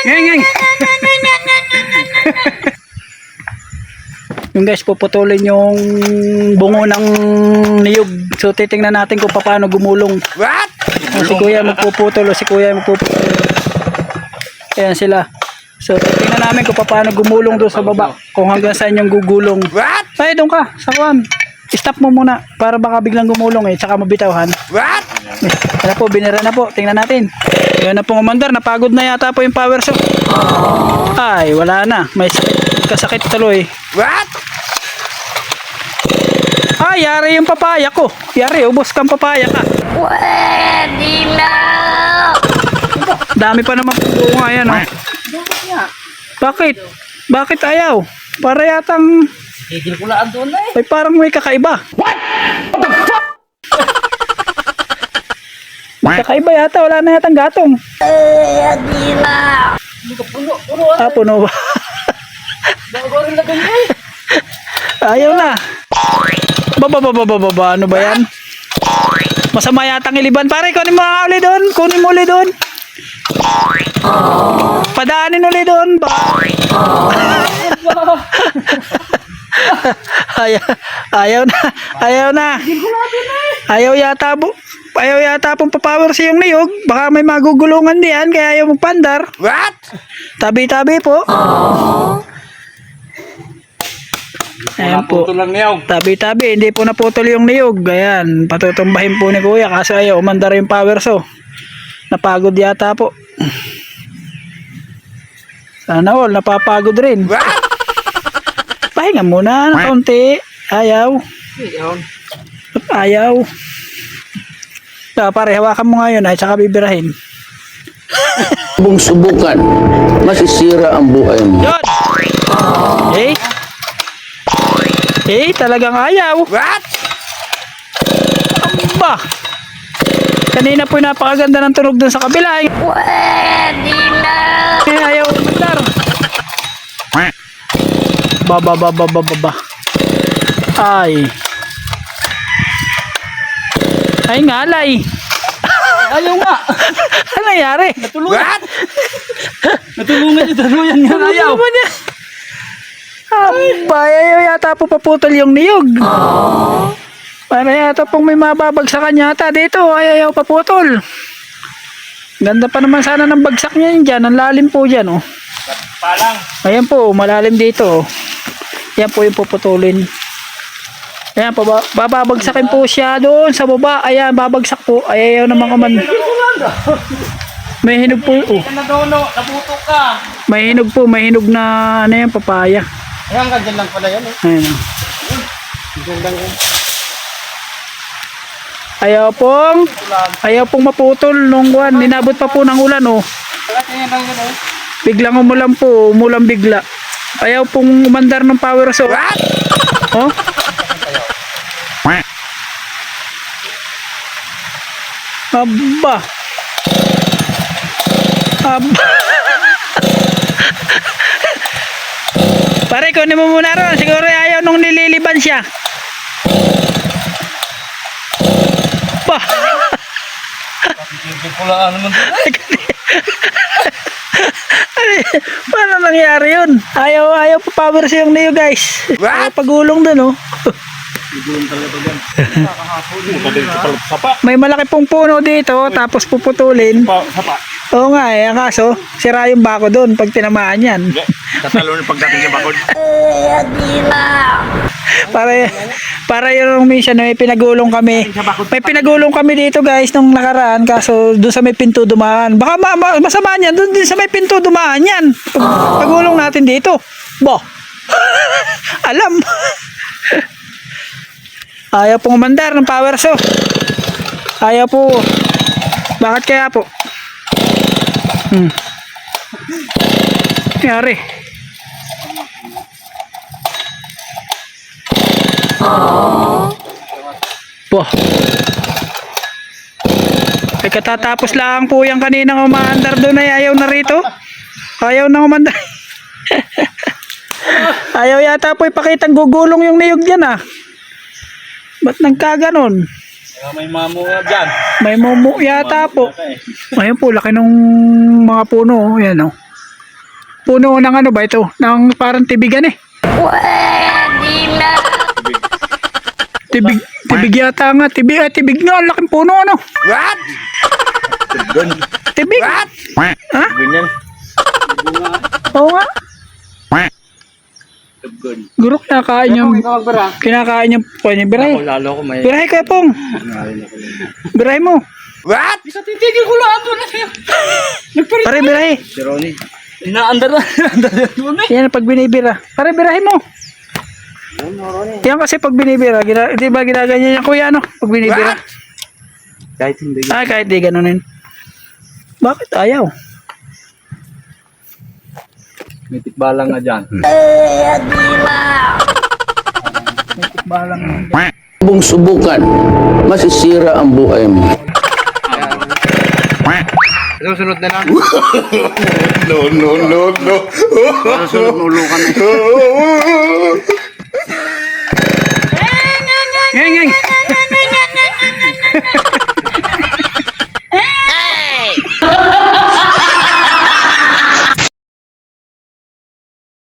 Ngeng, ngeng. Yung guys, puputulin yung bungo ng niyog. So, titingnan natin kung paano gumulong. What? O, si kuya magpuputol o si kuya magpuputol. Ayan sila. So, titingnan namin kung paano gumulong doon sa baba. Kung hanggang saan yung gugulong. What? Ay, doon ka. Sa. Stop mo muna para baka biglang gumulong eh. Tsaka mabitawhan. What? Yan po, binira na po. Tingnan natin. Yan na po, umandar. Napagod na yata po yung power so. Ay, wala na. May sakit, kasakit tuloy. What? Ay, yari yung papaya ko. Yari, ubos kang papaya ka. Pwede na! Dami pa naman po bunga yan, oh. Bakit? Bakit ayaw? Para yatang... Higil ko lang doon eh. Ay, parang may kakaiba. What? the fuck? Kakaiba yata. Wala na yatang gatong. Hindi ka puno. Puno. Ah, puno ba? Rin na ganyan. Ayaw na. Baba, baba, baba, baba. Ano ba yan? Masama yatang iliban. Pare, kunin mo nga uli doon. Kunin mo uli doon. Padaanin uli doon. Ba? ayaw, ayaw na. Ayaw na. Ayaw yata po. Ayaw yata pong papower sa yung niyog. Baka may magugulungan diyan kaya ayaw magpandar. What? Tabi-tabi po. Ayan po. Lang niyaw. Tabi-tabi, hindi po naputol yung niyog. Ayan, patutumbahin po ni kuya kasi ayaw umandar yung power so. Napagod yata po. Sana all, napapagod rin. What? Pahinga muna ng kaunti. Ayaw. Ayaw. So, pare, hawakan mo ngayon ay tsaka bibirahin. Kung subukan, masisira ang buhay mo. Yun! Eh? Eh, talagang ayaw. What? Ba? Kanina po napakaganda ng tunog dun sa kabila. eh. Pwede na! Eh, ayaw umandar. Ba, ba, ba, ba, ba, ba, ba. Ay. Ay, ngalay. Ayaw nga. ano nangyari? What? Natulungan niya, tuluyan nga ayaw. Ano niya? Aba, ayaw yata po paputol yung niyog. Para yata pong may mababagsakan yata dito. Ay, ayaw paputol. Ganda pa naman sana ng bagsak niya yun dyan. Ang lalim po dyan, oh. Palang. Ayan po, malalim dito. oh. Yan po yung puputulin. Ayan, paba, bababagsakin po siya doon sa baba. Ayan, babagsak po. Ay, ayaw naman kaman. May hinog po. Oh. Nadono. Nabuto ka. May hinog po. May hinog na ano yan, papaya. Ayan ka dyan lang pala yan eh. Ayan. oh. Dyan lang yan. Ayaw pong, ayaw pong maputol nung kuwan. Ninabot pa po ng ulan, oh. Eh. Biglang umulan po. Umulan bigla. Ayaw pong umandar ng power so. What? Oh. Aba. Aba. Pare, kunin mo muna ron. Siguro ayaw nung nililiban siya. Ko lang naman. Paano nangyari yun? Ayaw, ayaw pa power siya yung niyo guys. What? Pagulong dun oh. Sapa. May malaki pong puno dito tapos puputulin. Sapa. Oo nga eh, kaso, sira yung bako doon pag tinamaan yan. Tatalo ni pagdating. Pwede na! Para, para yung minsan may pinagulong kami. May pinagulong kami dito guys nung nakaraan kaso doon sa may pinto dumaan. Baka ma, ma, masama niyan, doon din sa may pinto dumaan yan. Pag, pagulong natin dito. Bo. Alam. Ayaw pong umandar ng power so. Ayaw po. Bakit kaya po? Hmm. Nangyari. Po. Ay katatapos lang po yung kaninang umaandar doon ay ayaw na rito. Ayaw na umandar. ayaw yata po ipakitang gugulong yung niyog dyan ah. Ba't nagkaganon? May mamo nga dyan. May mumu yata po. Ayun po, laki nung mga puno. oh. Yan oh. puno ng ano ba ito? Ng parang tibigan eh. Pwede na. Tibig, tibig yata nga. Tibig, ah, tibig nga. Ang laking puno ano. Doon. Tibig. Ha? Ganyan. Oo nga. Guro kinakain yung... Kinakain yung... Pwede, biray. Lalo ko may... Biray kaya pong. Biray mo. Isa titigil ko lang doon. Pare, biray. Si Ronnie. Inaandar na. Inaandar na doon eh. Yan pag binibira. Pare, birahin mo. Yan kasi pag binibira, gina, di ba ginaganyan yan kuya ano? Pag binibira. Kahit hindi. Ah, kahit di ganunin. Bakit ayaw? May tikbalang nga dyan. Pwede na. Balang. Bung subukan, masisira ang buhay mo. Susunod na lang. No, no, no, no. Susunod na ulukan eh. Ngeng, ngeng.